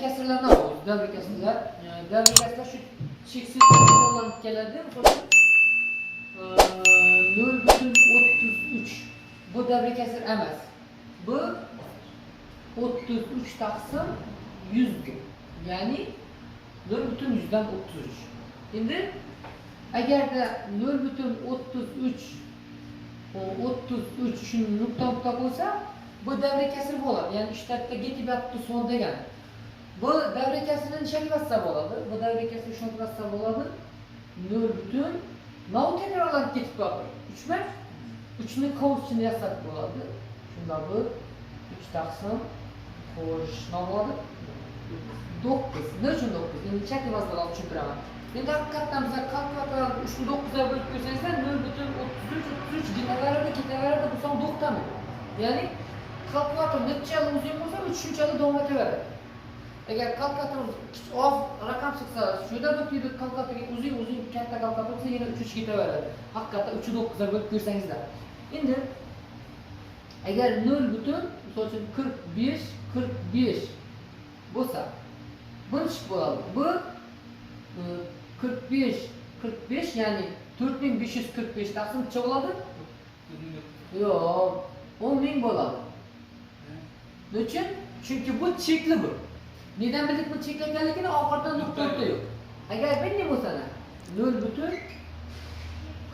Kasrlarni olamiz. Davra kasrlar. Yani davra kasrlar shu cheksiz takrorlanib keladi. Xo'sh. nol butun o'ttiz uch. Bu davra kasr emas. Bu o'ttiz uch taqsim yuzdir. Ya'ni nol butun yuzdan o'ttiz uch. Endi agarda nol butun o'ttiz uch o'ttiz uch shuni nuqta nuqta qo'ysa bu davra kasr bo'ladi ya'ni shtatda getyapti son degan bu davra kasrini nechga bassa bo'ladi bu davra kasri shunga bassa bo'ladi nol butun bu takrorlanib ketib qoldi uchmi uchni kovchini yasab bo'ladi shunda bu. Uch taqsim xo'sh nima bo'ladi to'qqiz nima uchun to'qqiz endi chakli masalalarni tushuntiraman endi haqiqatdan biza kalkulyatorni uchni to'qqizga bo'lib ko'rsangizlar nol butun o'ttiz uch o'ttiz uch ketaveradi ketaveradi bu son to'xtamadi ya'ni kalkulyator nechali uzun bo'lsa u shunchalik davom etaveradi agar kalkulyator oz raqam chiqsa shunda o'tiydi kalkulyatorga uzun uzun katta kalkulyator bo'lsa yana uch uch ketaveradi haqiqatda uch to'qqizga bo'lib ko'rsangizlar endi agar nol butun misol uchun qirq besh qirq besh bo'lsa buncha bo'ladi bu qirq besh qirq besh ya'ni to'rt ming besh yuz qirq besh taqsim necha bo'ladi yo'q o'n ming bo'ladi nechun chunki bu chekli bu. Neden bildik bu chekli ekanligini oxiridan nuqta nuqta yo'q agar bunday bo'lsa nol butun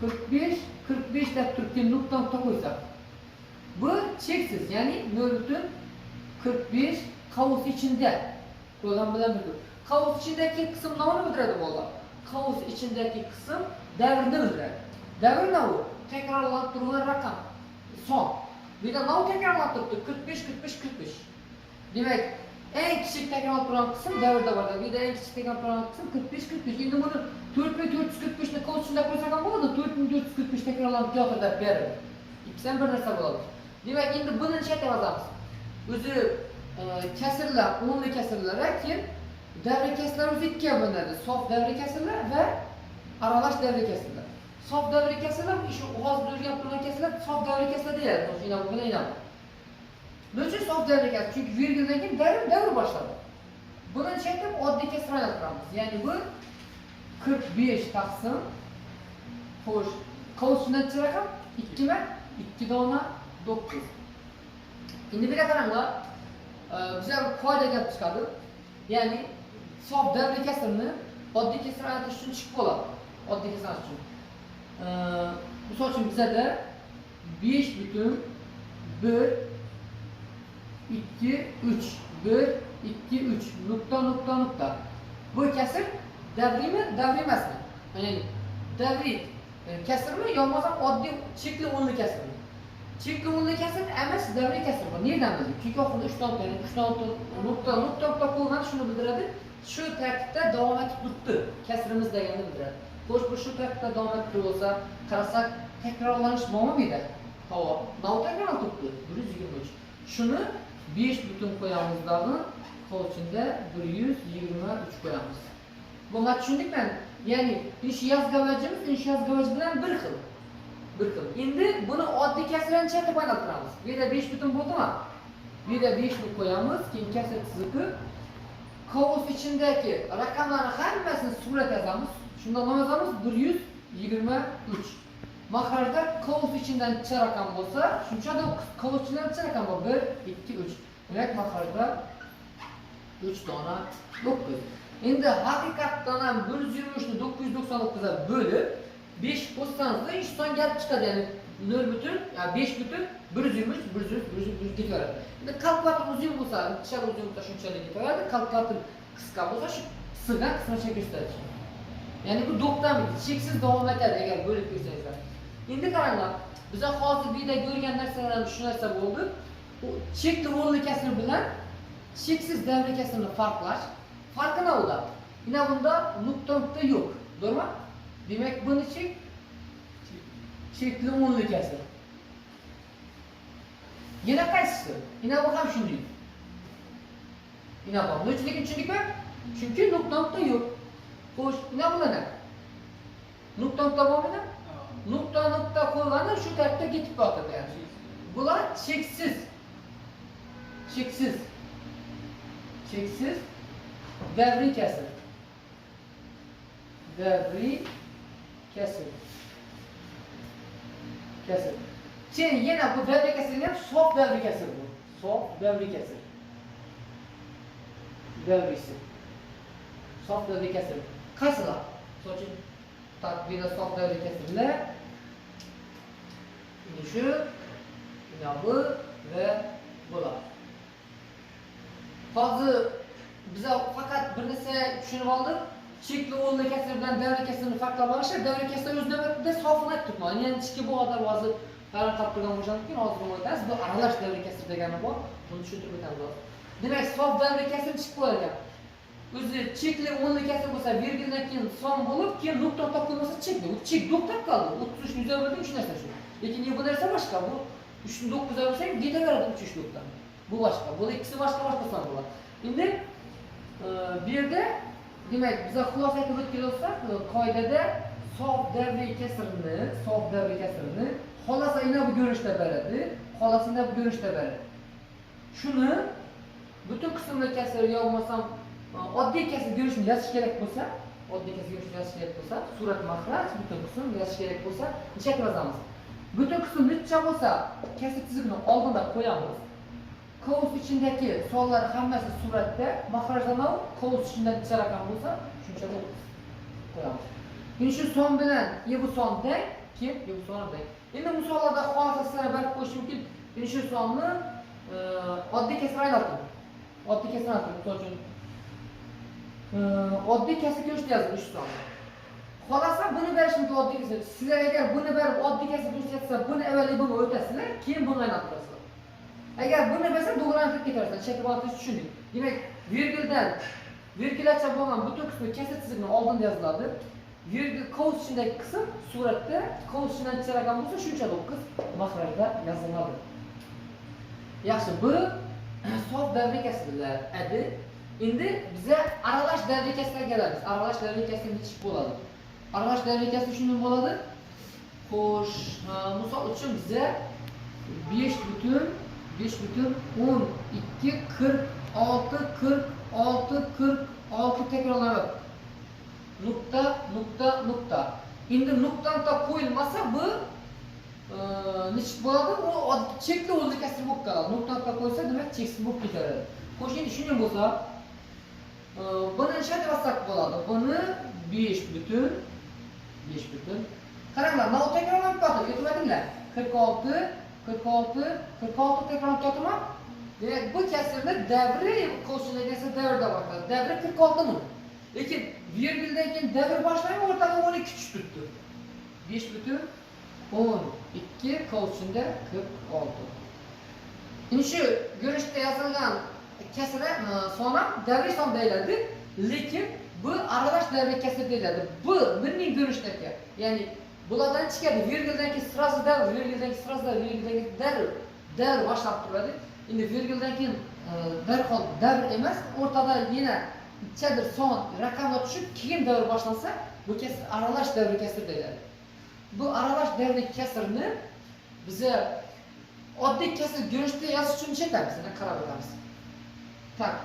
qirq besh qirq besh deb turib keyin nuqta nuqta qo'ysak bu cheksiz ya'ni nol butun qirq besh qavus ichida ko'rgan bilan bildim qavus ichidagi qism nimani bildiradi bola qavus ichidagi qism davrni bildiradi davr nima u takrorlanib turgan raqam son bu yerda nima takrorlanib turibdi qirq besh qirq besh qirq besh demak eng kichik takrorlanib turgan qism davrda bor bu yerda eng kichik takrorlanib turgan qism qirq besh qirq besh endi buni to'rt ming to'rt yuz qirq beshni qavus ichida qo'ysak ham bo'ladi to'rt ming to'rt yuz qirq besh takrorlanib kelayotir deb beradi ikkisidan bir narsa bo'ladi demak endi buni necha yozamiz o'zi e, kasrlar o'nli kasrlar keyin davra kasrlar o'zi ikkiga bo'linadi sof davra kasrlar va aralash davra kasrlar sof davra kasrlar shu hozir o'rganib turgan kasrlar sof davra kasrlar deyiladi ina bu bilan ina nima uchun sof davra kasr chunki virguldan keyin davr davr boshladi buni necha aytib oddiy kasr aylantiramiz ya'ni bu qirq besh taqsim xo'sh qovushindan necha raqam ikkimi ikki dona to'qqiz endi bir qaranglar bizlar qoida kelib chiqadi ya'ni sof davra kasrni oddiy kasr aytish uchun chiqib bo'ladi oddiy kasr aytish uchun misol uchun bizada besh butun bir ikki uch bir ikki uch nuqta nuqta nuqta bu kasr davriymi davriy emasmi ya'ni davriy e, kasrmi yo bo'lmasam oddiy chekli o'nli kasrmi chekli o'nli kasr emas davriy kasr bor nerdan bildik chunki oxirida uchta nuqta ya'ni uchta nuqta nuqta nuqta nuqta qo'ygan shuni bildiradi shu tartibda davom etib turibdi kasrimiz deganni bildiradi xo'sh bu shu tartibda davom etib turaversa qarasak takrorlanish bormi havo nav takrorlanib turibdi bir yuz yigirma uch shuni besh butun qo'yamiz dag'i qovchinda bir yuz yigirma uch qo'yamiz bunga tushundikmi ya'ni ish yozg'avajimiz ish yozg'avach bilan bir xil bir xil endi buni oddiy kasrani chetib aylantiramiz bu yerda besh butun bo'ldimi bu yerda beshni qo'yamiz keyin kasr chiziqi qovus ichidagi raqamlarni hammasini surat yozamiz bir yuz yigirma uch mahrajda qovus ichidan necha raqam bo'lsa shuncha to'qqiz qovus ichidan necha raqam bor bir ikki uch demak mahrajda uch dona to'qqiz endi haqiqatdan ham bir yuz yigirma uchni to'qqiz yuz to'qson to'qqizga bo'lib besh qo'shsangizda ish son gap chiqadi ya'ni. Nol butun butun bir yuz bir yuz bir yuz ketaveradi endi kalkulyator uzun bo'lsa qanchalik uzun bo'lsa shunchalik ketaveradi kalkulyator qisqa bo'lsa shu qisqagan qisqacha ko'rsatadi ya'ni bu to'xtamaydi cheksiz davom etadi agar bo'lib ko'rsangizlar endi qaranglar biza hozir bu yerda ko'rgan narsalar shu narsa bo'ldi u chekli o'nli kasr bilan cheksiz davra kasrni farqlash farqi nima ular ina bunda nuqta nuqta yo'q to'g'rimi demak buni chek chekli o'nli kasr yana qaysisi ina bu ham shunday ina bu nima uchunligini tushundikmi chunki nuqta nuqta yo'q nima bo'ladi nuqta nuqta bormidi nuqta nuqta qo'ygani shu tartibda ketib qoldi yani. Bular cheksiz cheksiz cheksiz davriy kasr davriy kasr kasr keyin yana bu davriy kasrni ham sof davriy kasr bu. Sof davriy kasr davriysi sof davriy kasr qaysilar misol uchun takbira sof davriy kasrlar Şimdi şu, yine bu ve bular. Hozir bize fakat bir narsa tushunib oldik. Chekli o'rni kasr bilan davra kasrni farqlab olishlar. Davra kasr o'z navbatida turibman. Yani ichki bu odam hozir baland qolib turgan bo'lishidan hozir nima aytasiz? Bu aralash davra kasr degani bor. Buni tushuntirib o'tamiz hozir. Demak, sof davra kasr chiqib ekan. O'zi chekli o'rni kasr bo'lsa, virguldan keyin son bo'lib, keyin nuqta chekli. U chek to'xtab qoldi. 33 ni yuzdan uch narsa shu. Lekin bu narsa boshqa. Bu 3 ni 9 ga bo'lsak, ketaveradi 3 3 nuqta. Bu boshqa. Bu ikkisi boshqa boshqa son bo'ladi. Endi e, bu yerda demak biza xulosa aytib o'tgan bo'lsak, e, qoidada sof davriy kasrni, sof davriy kasrni xolasa ina bu ko'rinishda beradi, xolasini bu ko'rinishda beradi. Shuni butun qismli kasr yo bo'lmasam oddiy kasr ko'rinishini yozish kerak bo'lsa, oddiy kasr ko'rinishini yozish kerak bo'lsa, surat mahraj butun qism yozish kerak bo'lsa, nechakni yozamiz? Butun qism necha bo'lsa, kasr chizigini oldinda qo'yamiz. Kovus ichindagi sonlar hammasi suratda, mahrajlama kovus ichida necha raqam bo'lsa, shuncha qo'yamiz. Endi shu son bilan e bu sonda keyin e bu sonda. Endi misollarda xohlasa sizlar berib qo'yish mumkin. Endi shu sonni oddiy kasra aylantirib. Oddiy kasra aylantirib, misol uchun oddiy kasr ko'rishni yozib shu sonni. Xolasa buni berish mumkin oddiy. Sizlar agar buni berib oddiy ko'rishni aytsa, buni avvaliga buni o'tasizlar, keyin buni aylantirasizlar. Agar buni bilsa to'g'rilantirib ketaversan, shakl olishni tushundik. Demak, virguldan virgulacha bo'lgan butun qismi kasr chizigini oldinda yoziladi. Virgul qovus ichidagi qism suratda qovus ichidan raqam bo'lsa, shuncha 9 mahrajda yoziladi. Yaxshi, bu sof davriy kasrlar edi. Endi biza aralash davriy kasrga kelamiz. Aralash davriy kasr nechi bo'ladi? Aralash davriy kasr shunday bo'ladi. Xo'sh, misol uchun biza 5 butun 5 butun 12 46 46 46 takrorlanadi. Nuqta, nuqta, nuqta. Endi nuqtadan qo'yilmasa bu e, nechta bo'ladi? U chekli o'zi kasr bo'lib qoladi. Nuqtadan qo'ysa, demak cheksiz bo'lib ketadi. Xo'sh, endi shunday bo'lsa, e, buni nechta yozsak bo'ladi? Buni 5 butun 5 butun. Qaranglar, mana takrorlanib qoldi. E'tiboringlar. 46 46 46 takrorlanib qolibmi? Demak, bu kasrni davri qo'shilgan esa davrda boshlanadi. Davri 46 mi? Lekin virguldan keyin davr boshlanib o'rtaga 12 tushib turibdi. 5 butun 12 qo'shimda 46. Endi shu ko'rinishda yozilgan kesire e, sonra devre son değillerdi. Lekin bu arkadaş devre kesir değillerdi. Bu milli görüşteki yani bulardan çıkardı. Virgildeki sırası devr, virgildeki sırası devr, virgildeki devr, devr başlap turadi. Şimdi virgilden keyin derhol devr emas, o'rtada yana ichadir son raqamga tushib, keyin devr boshlansa, bu kesir aralash devri kesir deyiladi. Bu aralash devri kesirni biza oddiy kesir go'shtda yozish uchun chetamiz, qarab o'tamiz. Tak.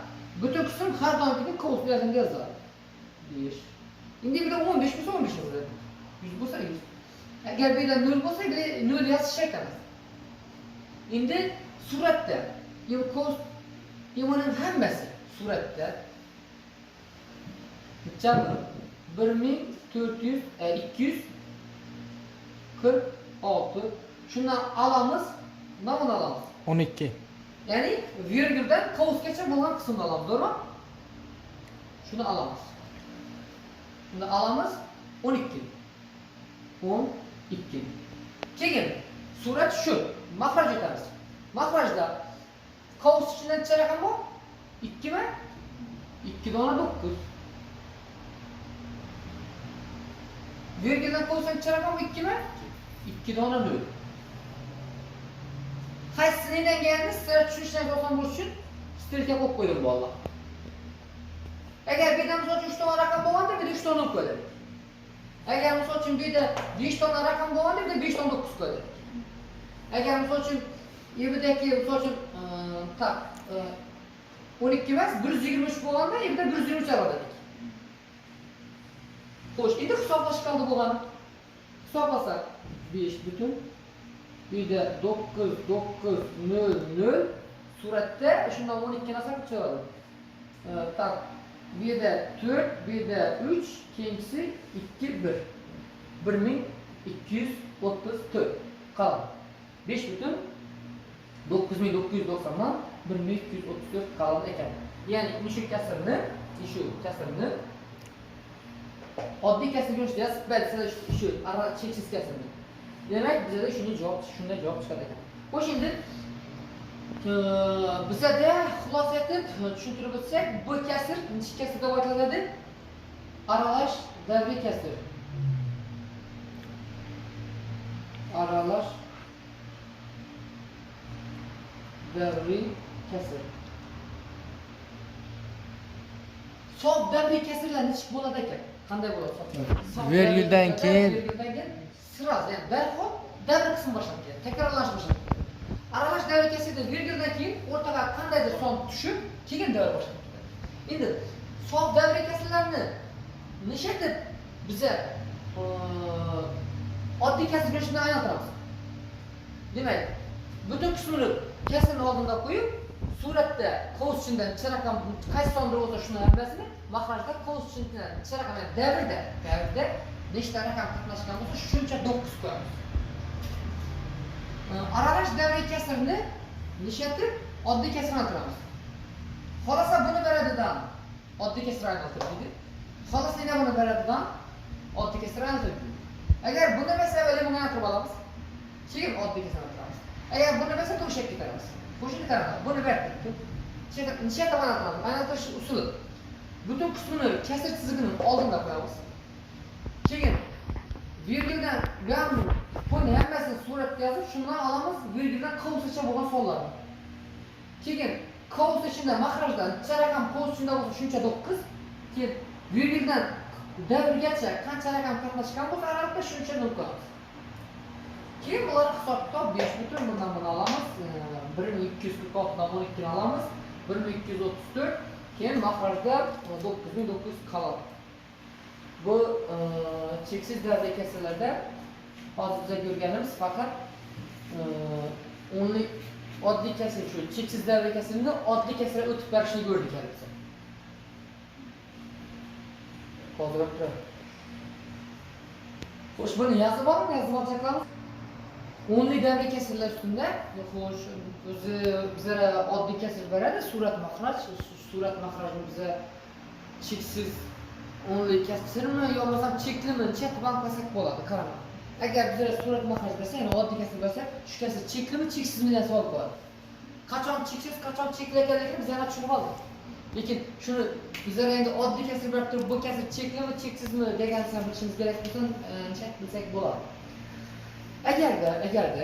Butun qism har doimgidek kovus yozimda yoziladi. 5. Endi bir de 15 bo'lsa 15 yoziladi. 100 bo'lsa 100. Agar bu yerda 0 bo'lsa, bir 0 yozish aytamiz. Endi suratda bu kovus buning hammasi suratda necha 1400 e, 246 shundan olamiz, nimani olamiz? 12. Yani virgülden kavuz geçen olan kısımda alalım. Doğru mu? Şunu alamaz. Şimdi alamız 12. 12. Keyin surat şu. Mahraj etamiz. Mahrajda kavuz içinden çıkar bu. 2 mi? 2 de ona 9. Virgülden kavuzdan çıkar rakam 2 mi? 2 de ona 4. Haysiniyle gelmiş, sıra çüşüne dokan vuruşun. Stürke kok koydum bu Allah. Eğer birden soç 3 tane rakam boğandı, bir de 3 tonluk koydum. Eğer misal için bir de 5 tane rakam boğandı, bir de 5 tonluk kus koydum. Eğer misal için, yerdeki misal için, tak, 12 emas 123 bo'lganda endi 123 oladi dedik. Xo'sh, endi hisoblashganda bo'lgan. Hisoblasa 5 butun bu yerda 9 9 0 0 suratda shundan 12 nasab chiqadi. Tak bu yerda 4 bu yerda 3 keyingisi 2 1 1234 qoldi. 5 butun 9990 dan 1234 qoldi ekan. Ya'ni shu kasrni, shu kasrni oddiy kasrga o'xshatasiz, balki shu cheksiz kasrni. Demak, bizda shuni javob, shunday javob chiqadi ekan. Xo'sh, endi bizada xulosa etib tushuntirib o'tsak, bu kasr nechi kasr deb aytiladi? Aralash davriy kasr. Aralash davriy kasr. Sof davriy kasrlar nechi bo'ladi ekan? Qanday bo'ladi kasrlar keyin- sraz, ya'ni darhol davr qismi boshlanib ketadi, takrorlanish boshlanib ketadi. Aralash davriy kasrda virgüldan keyin o'rtaga qandaydir son tushib, keyin davr boshlanib ketadi. Endi sof davriy kasrlarni necha deb biza oddiy kasrga shunday aylantiramiz. Demak, butun qismini kasrni oldinga qo'yib, suratda qovus ichidan necha raqam qaysi sonda bo'lsa shuni hammasini mahrajda qovus ichidan yani davrda, davrda nechta raqam qatnashgan bo'lsa shuncha 9 qo'yamiz. Ee, Aralash davriy kasrni nishatib oddiy kasrga aylantiramiz. Xolasa buni beradidan oddiy kasrga aylantirdik. Xolasa yana buni beradidan oddiy kasrga aylantirdik. Agar buni o'zi buni aylantirib olamiz. Keyin oddiy kasrga aylantiramiz. Agar buni bersa, to'shak ketamiz. Qo'shimcha tarafi. Buni berdik. Necha tomon aylantiramiz? Aylantirish usuli. Butun qismini kasr chizigini oldinga qo'yamiz. Gam buni hammasini suratga yozib, shundan olamiz virgüldan qovusgacha bo'lgan sonlarni. Keyin qovus ichida mahrajdan necha raqam qovus ichida bo'lsa shuncha 9, keyin virgüldan davrgacha qancha raqam qatnashgan bo'lsa aralashda shuncha 0 qo'yamiz. Keyin bular hisob kitob 5 butun bundan buni olamiz. e, 1246 dan 12 ni olamiz. 1234 keyin mahrajda 9900 qoladi. Bu e, cheksiz davriy kasrlarda hozir biz ko'rganimiz faqat o'nlik oddiy kasr shu cheksiz davriy kasrni oddiy kasrga o'tib berishni ko'rdik hali biz. Hozir turadi. Xo'sh, buni yozib oling, yozib olsak O'nli davriy kasrlar ustunda, xo'sh, o'zi bizlar oddiy kasr beradi, surat mahraj, surat mahrajni biza cheksiz o'nli kasrmi yo bo'lmasam cheklimi chet banklasak bo'ladi, qarang. Agar bizlar surat mahraj bersa, ya'ni oddiy kasr bersa, shu kasr cheklimi cheksizmi degan savol qo'yadi. Qachon cheksiz, qachon chekli ekanligini biz yana tushunib oldik. Lekin shuni bizlar endi oddiy kasr berib turib, bu kasr cheklimi, cheksizmi deganini bilishimiz kerak bo'lsa, chet bilsak bo'ladi. Agarda, agarda,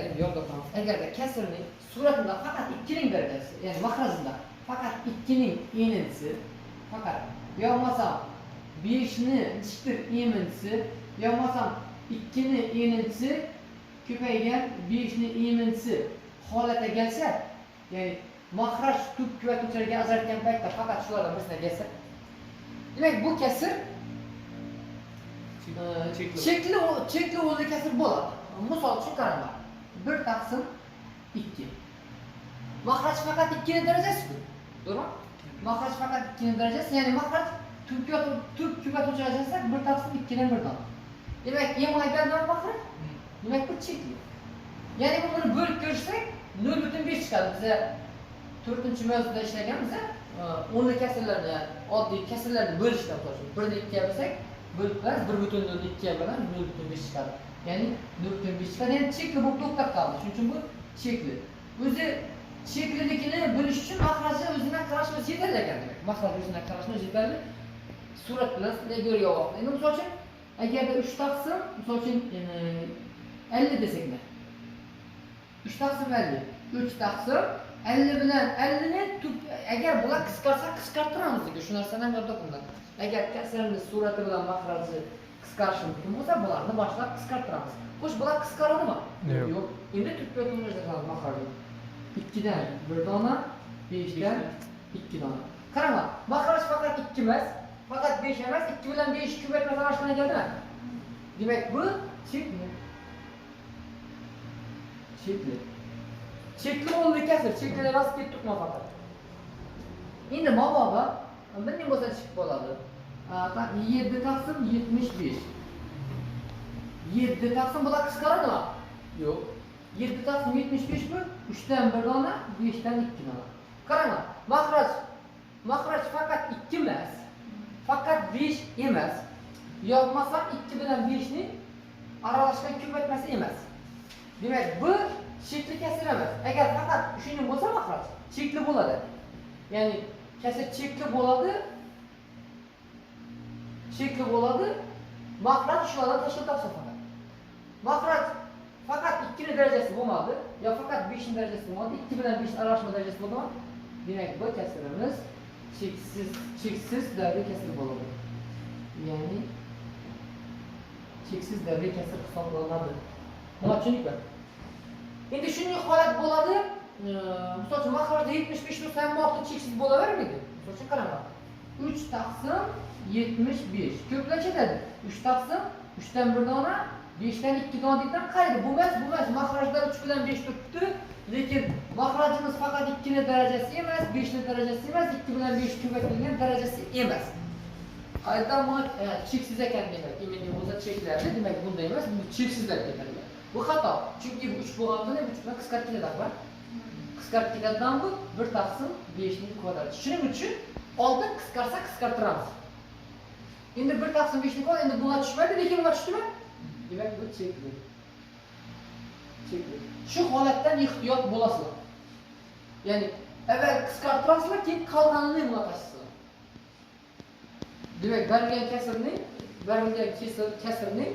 qolamiz. Agarda kasrning suratida faqat ikkining darajasi, ya'ni mahrajida faqat ikkining enisi, faqat yo bo'lmasam 5 ni ichtir eminchisi, yo bo'lmasam 2 ni enisi ko'paygan 5 ni eminchisi holatga kelsa, ya'ni mahraj tub kuvatuvchilarga ajratgan paytda faqat shulardan birsini kelsa, demak bu kasr Chekli. chekli o'zi kasr bo'ladi. Misol uchun qarang. 1 taqsim 2. Mahraj faqat 2 ni darajasi-ku. To'g'rimi? Mahraj faqat 2 ni darajasi, ya'ni mahraj tub kuvatuvchi darajasi 1 taqsim 2 dan 1 dan. Demak, eng oydin nima mahraj? Demak, bu chekli. Ya'ni buni bo'lib ko'rsak 0.5 chiqadi. Biza 4-chi mavzuda ishlaganmiz, e, o'nli kasrlarni, ya'ni oddiy kasrlarni bo'lishdan qo'shib 1 ni 2 ga bo'lsak, bo'lib bilan 1.2 ga bilan 0.5 chiqadi. Ya'ni 0.5 chiqadi. Ya'ni chekli bo'lib to'xtab qoldi. Shuning uchun bu chekli. O'zi chekliligini bilish uchun mahrajni o'zidan qarashni o'zi yetarli ekan demak. Mahraj o'zidan qarashni o'zi yetarli. Surat bilan sizlar ko'ryapsiz. Endi misol uchun agarda 3 taqsim, misol uchun e, 50 desakmi? 3 taqsim 50. 3 taqsim 50 bilan 50 ni tub- agar bular qisqarsa qisqartiramiz dedik. Shu narsadan yodda qilinadi. Agar kasrni surati bilan mahraji qisqarishi mumkin bo'lsa, bularni boshlab qisqartiramiz. Xo'sh, bular qisqaradimi? Yo'q. Endi tubga to'g'ri qilamiz mahraji. 2 dan 1 dona 5'ten 2 tane. Qarama, makraj faqat 2 emas, faqat 5 emas, 2 bilan 5 ko'paytma tarashqana keldimi? Demak, bu chekli. Chekli. Chekli o'nli kasr, chekli rost ketdikmi faqat. Endi mabodo bunday bo'lsa chiqib qoladi. A, tak 7 taqsim 75. 7 taqsim bular qisqaradimi? Yo'q. 7 taqsim 75 bu 3 dan 1 dona, 5 dan 2 dona. Qarang, mahraj mahraj faqat 2 emas. Faqat 5 emas. Yozmasam 2 bilan 5 ni aralashgan ko'paytmasi emas. Demak, bu chekli kasr emas. Agar faqat shuning bo'lsa mahraj chekli bo'ladi. Ya'ni kasr chekli bo'ladi, chekli bo'ladi, mahraj shulardan tashkil topsa faqat. Mahraj faqat 2 ni darajasi bo'lmadi, yo faqat 5 ni darajasi bo'lmadi, 2 bilan 5 aralashma darajasi bo'ldimi? Demak, bu kasrimiz cheksiz cheksiz davriy kasr bo'ladi. Ya'ni cheksiz davriy kasr hisoblanadi. Buni tushundikmi? Endi shunday holat bo'ladi, misol uchun mahrajda 75 tursa ham ortiq cheksiz bo'lavermaydi. Misol uchun qarang. 3 taqsim 75. Ko'plar ketadi. 3 taqsim 3 dan 1 dona, 5 dan 2 dona deydan qaydi? Bu emas, bu emas. Mahrajda 3 bilan 5 turibdi. Lekin mahrajimiz faqat 2 ni darajasi emas, 5 ni darajasi emas, 2 bilan 5 ko'paytirilgan darajasi emas. Qayerdan bu e, cheksiz ekan demak. Endi o'zi cheklardi, demak bunday emas, bu cheksizlar ketadi. Bu xato. Chunki bu 3 bo'lgandan 3 bilan qisqarib ketadi, axir. Qisqarib ketadidan bu 1 taqsim 5 ning kvadrati. Shuning uchun oldin qisqarsa qisqartiramiz. Endi 1 taqsim 5 ning kvadrati endi bunga tushmaydi, lekin bunga tushdimi? Demak bu chekli. Chekli. Shu holatdan ehtiyot bo'lasizlar. Ya'ni avval qisqartirasizlar, keyin qolganini bunga tashlasizlar. Demak, berilgan kasrning, berilgan kasr kasrning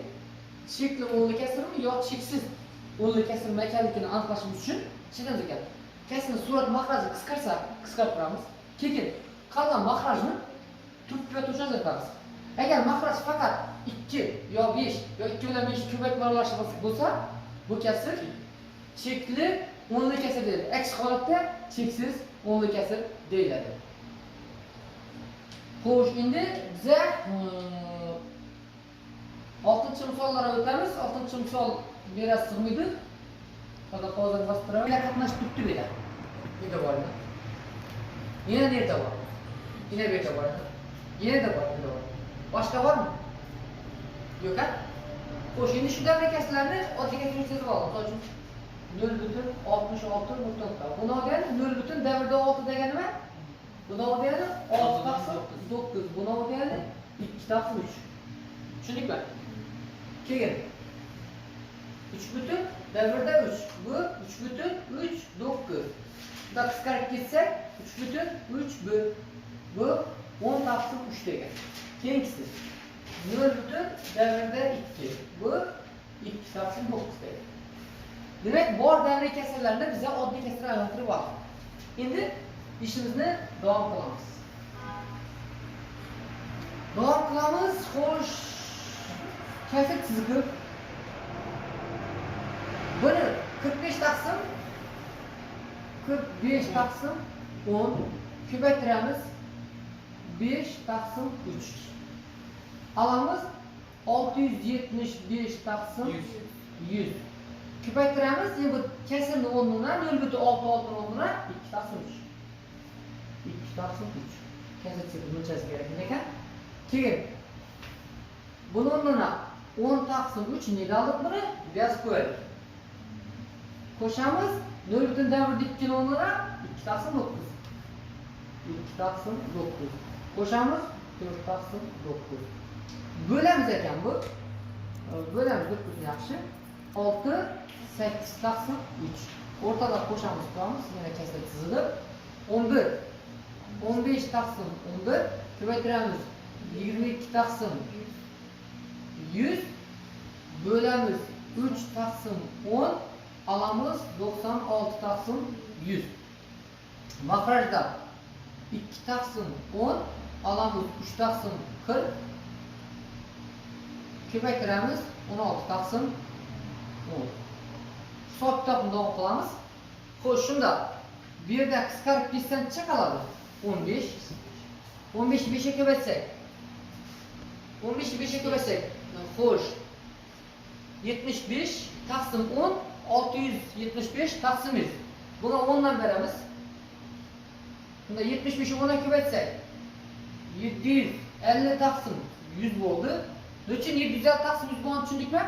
chekli o'nli kasrmi yo cheksiz o'nli kasrmi ekanligini aniqlashimiz uchun ishlaymiz ekan. Kasrni surat mahraji qisqarsa qisqartiramiz. Keyin qolgan mahrajni turtga to'shaz etamiz. Agar mahraj faqat 2 yo 5 yo 2 bilan 5 ko'paytma aralashmasi bo'lsa, bu kasr chekli o'nli kasr deyiladi. Aks holatda cheksiz o'nli kasr deyiladi. Xo'sh, endi biza oltinchi misollarga o'tamiz. Oltinchi misol bera sig'maydi. Hozir hozir bostiraman. Qatnashib turibdi bu yerda. Yerda bor. Yana yerda bor. Yana bu yerda bor. Yana da bor. Yana bor. Boshqa bormi? Yo'q a? Xo'sh, endi shu davra kaslarni oddiy keltirib oldim. Misol uchun 0.66 nuqta. Buni olgan 0 davrda 6 degani nima? Buni olgani 6 taqsim 9. Buni olgani 2 taqsim 3. Tushundikmi? Keyin 3 butun davrda 3. Bu 3 butun 3 9. Bunda qisqarib ketsak 3 butun 3 bu. Bu 10 taqsim 3 degan. Keyingisi 0 butun davrda 2. Bu 2 taqsim 9 degan. Demak, bor davriy kasrlarni biza oddiy kasrga aylantirib oldik. Endi ishimizni davom qilamiz. Davom qilamiz. Xo'sh, kasr chizgi. Buni 45 taqsim 45 taqsim 10 ko'paytiramiz 5 taqsim 3. Alamiz 675 taqsim 100. Ko'paytiramiz, endi bu kasrni o'rnina 0.66 o'rnina 2 taqsim 3. 2 taqsim 3. Kasr chizgi bunchasi kerak ekan. Keyin o'rnina 10 taqsim 3 nega oldik buni? Yozib qo'ydik. Qo'shamiz 0 butun davr 2 o'rnina 2 taqsim 9. 2 taqsim 9. Qo'shamiz 4 taqsim 9. Bo'lamiz ekan bu. Bo'lamiz 9 yaxshi. 6 8 taqsim 3. O'rtada qo'shamiz turamiz. Yana kasra chizilib 11 15 taqsim 11 ko'paytiramiz 22 taqsim 100 bo'lamiz 3 taqsim 10 alamiz 96 taqsim 100 mahrajda 2 taqsim 10 alamiz 3 taqsim 40 ko'paytiramiz 16 taqsim 10 hisob kitobni davom qilamiz xo'sh shunda Bir yerden kıskarıp bizden neçe kaladi? 15. 15'i 5'e köbetsek. 15'i 5'e köbetsek. Xo'sh. 75 taqsim 10 675 taqsim 100. Buna 10 dan beramiz. Bunda 75'i 10'a köbetsek 750 taqsim 100 bo'ldi. Nechun 750 taqsim 100 bo'lganini tushundikmi?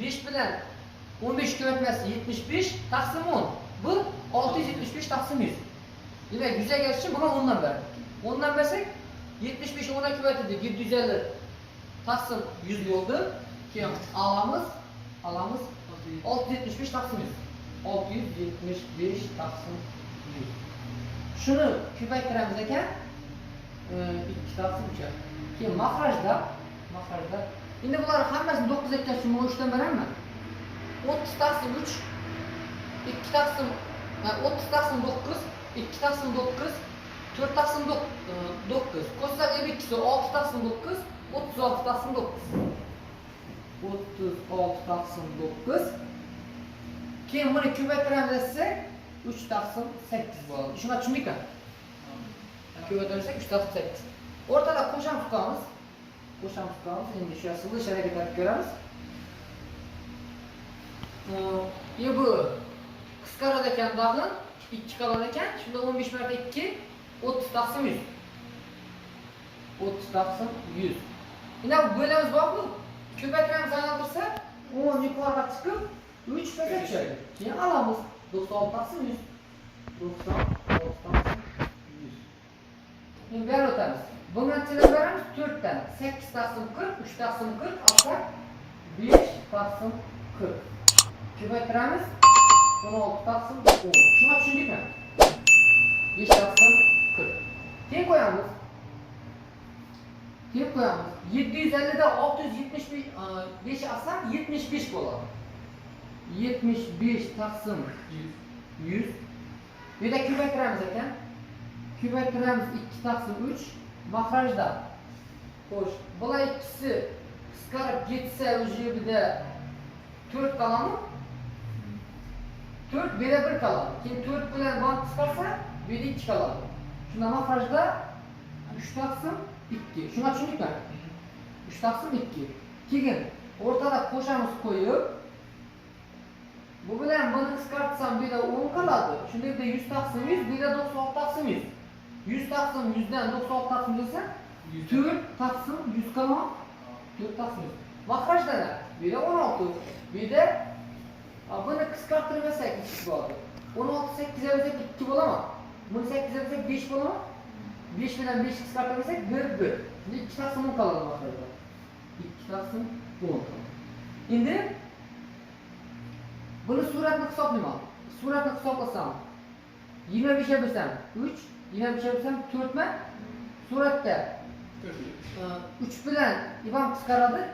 5 bilan 15 köbetmesi 75 taqsim 10. Bu 675 taqsim 100. Demek 100'e geliş için buna 10'dan verdik. 10'dan versek 75'i 10'a küvetildi. 750 taqsim 100 oldu. Keyin alamız alamız 675 taqsim 100. 675 taqsim 100. Şunu ko'paytiramiz ekan. 2 taqsim 3 Keyin mahrajda mahrajda endi bular hammasini 9 etgan uchun men 3 dan beraman. 30 taqsim 3 2 taqsim ha, 30 taqsim 9 2 taqsim 9 4 taqsim 9 9 qo'shsak 52 6 taqsim 9 36 taqsim 9 36 taqsim 9 keyin buni ko'paytiramiz desak 3 taqsim 8 bo'ladi shuni tushundikmi ko'paytirsak 3 taqsim 8 o'rtada qo'shamiz tutamiz qo'shamiz tutamiz endi shu yozuvni harakatlarni ko'ramiz Ee, bu qisqaradi ekan dag'in 2 qoladi ekan shunda 15 marta 2 30 taqsim 100 30 taqsim 100 Yine bo'lamiz borku ko'paytiramiz aylantirsa 10 yuqoriga chiqib 3 pasa tushadi keyin olamiz 96 taqsim 100 96 taqsim 100 Endi berib o'tamiz beramiz 4 dan 8 taqsim 40 3 taqsim 40 olsak 5 taqsim 40 ko'paytiramiz 16 taqsim 10 shuni tushundikmi 5 taqsim 40 teng qo'yamiz teng qo'yamiz 750 da 675 5 alsak 75 bo'ladi 75 taqsim 100 bu yerda ko'paytiramiz ekan ko'paytiramiz 2 taqsim 3 mahrajda xo'sh bular ikkisi qisqarib ketsa уже bizda 4 qoladimi 4 bu yerda 1 qoladi keyin 4 bilan band qisqarsa bu yerda 2 qoladi shunda mahrajda 3 taqsim 2 shuni tushundikmi 3 taqsim 2 keyin o'rtada qo'shamiz qo'yib bu bilan buni qisqartsam bu yerda 10 qoladi shunda bu yerda 100 taqsim 100 bu yerda 96 taqsim 100 100 taksın 100'den 96 taksın dese 4 taksın 100 kalan 4 taksın. Bak kaç tane? Bir de 16. Bir de bunu kıskarttırmasak 2 kişi oldu. 16 8'e versek 2 bulamam. Bunu 8'e versek 5 bulamam. 5 bilen 5 kıskarttırmasak 4 böl. Şimdi 2 taksın 10 kalan bak. 2 taksın 10 kalan. Şimdi bunu suratını hesaplayalım. Suratını hesaplasam 25'e bölsem 3 Yine bir şey yapsam törtme surette. Üç bilen iban kıskaradı.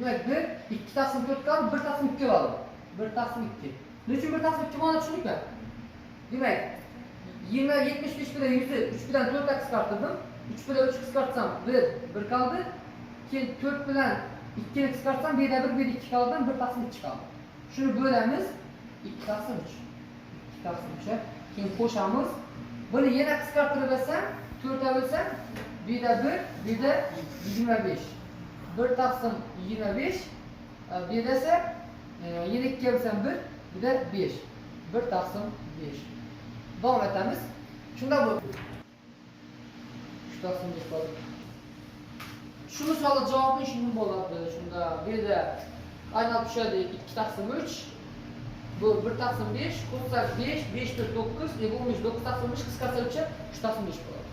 Demek bir, iki tasım tört kaldı, bir tasım iki kaldı. Bir tasım iki. Niçin bir tasım iki bana düşündük ya? Demek 20 75 bilen 100'ü 3 bilen 4'e kıskarttırdım. 3 bilen 3 kıskartsam 1, 1 kaldı. 2, 4 bilen 2'ni kıskartsam 1'e 1, 1, 2 kaldı. 1 tasım 2 kaldı. Şunu bölemiz 2 tasım 3. 2 tasım 3'e. Şimdi koşamız buni yana qisqartirib olsam 4 ta bo'lsam bu yerda 1 bu yerda 25 1 taqsim 25 e, bu yerda esa e, 2 ga bo'lsam 1 bu yerda 5 1 taqsim 5 davom etamiz shunda bu. 3 taqsim 5 bo'ladi shu misolda javobni shunday bo'ladi shunda bu yerda aylanib tushadi 2 taqsim 3 bu 1 taqsim 5 qo'shsak 5 5 1 9 e bu 15 9 taqsim 5 qisqartirib 3 taqsim 5 bo'ladi